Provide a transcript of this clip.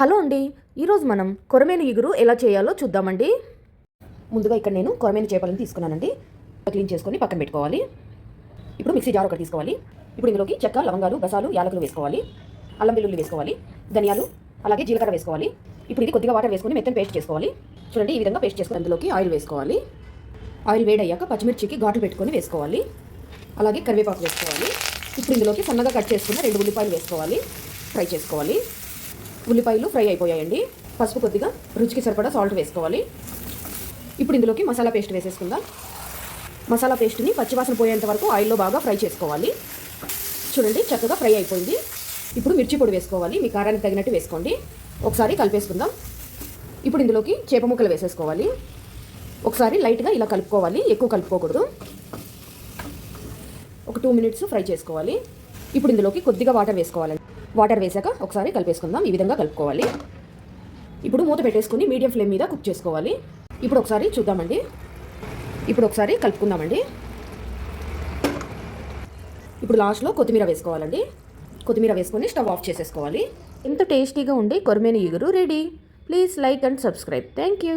Hello అండి ఈరోజు మనం కొరమేను ఇగురు ఎలా చేయాలో చూద్దామండి. ముందుగా ఇక్కడ నేను కొరమేను చేపలను తీసుకున్నానండి. క్లీన్ చేసుకొని పక్కన పెట్టుకోవాలి. ఇప్పుడు మిక్సీ జార్ ఒకటి తీసుకోవాలి. ఇప్పుడు ఇందులోకి చెక్క లవంగాలు గసాలు యాలకులు వేసుకోవాలి. అల్లం వెల్లుల్లి వేసుకోవాలి. ధనియాలు అలాగే జీలకర్ర వేసుకోవాలి. ఇప్పుడు ఇది కొద్దిగా వాటర్ వేసుకొని మెత్తని పేస్ట్ చేసుకోవాలి. చూడండి ఈ విధంగా పేస్ట్ చేసుకుని అందులోకి ఆయిల్ వేసుకోవాలి. ఆయిల్ వేడయ్యాక పచ్చిమిర్చికి ఘాట్లు పెట్టుకొని వేసుకోవాలి. అలాగే కరివేపాకు వేసుకోవాలి. ఇప్పుడు ఇందులోకి సన్నగా కట్ చేసుకున్న రెండు ఉల్లిపాయలు వేసుకోవాలి. ఫ్రై చేసుకోవాలి. ఉల్లిపాయలు ఫ్రై అయిపోయాయండి. పసుపు కొద్దిగా రుచికి సరిపడా సాల్ట్ వేసుకోవాలి. ఇప్పుడు ఇందులోకి మసాలా పేస్ట్ వేసేసుకుందాం. మసాలా పేస్ట్ని పచ్చివాసన పోయేంత వరకు ఆయిల్లో బాగా ఫ్రై చేసుకోవాలి. చూడండి చక్కగా ఫ్రై అయిపోయింది. ఇప్పుడు మిర్చి పొడి వేసుకోవాలి. మీ కారానికి తగినట్టు వేసుకోండి. ఒకసారి కలిపేసుకుందాం. ఇప్పుడు ఇందులోకి చేప ముక్కలు వేసేసుకోవాలి. ఒకసారి లైట్గా ఇలా కలుపుకోవాలి. ఎక్కువ కలుపుకోకూడదు. ఒక టూ మినిట్స్ ఫ్రై చేసుకోవాలి. ఇప్పుడు ఇందులోకి కొద్దిగా వాటర్ వేసుకోవాలి వాటర్ వేసాక ఒకసారి కలిపేసుకుందాం. ఈ విధంగా కలుపుకోవాలి. ఇప్పుడు మూత పెట్టేసుకుని మీడియం ఫ్లేమ్ మీద కుక్ చేసుకోవాలి. ఇప్పుడు ఒకసారి చూద్దామండి. ఇప్పుడు ఒకసారి కలుపుకుందామండి. ఇప్పుడు లాస్ట్లో కొత్తిమీర వేసుకోవాలండి. కొత్తిమీర వేసుకొని స్టవ్ ఆఫ్ చేసేసుకోవాలి. ఎంత టేస్టీగా ఉండి కొరమేను ఇగురు ready. Please like and subscribe. Thank you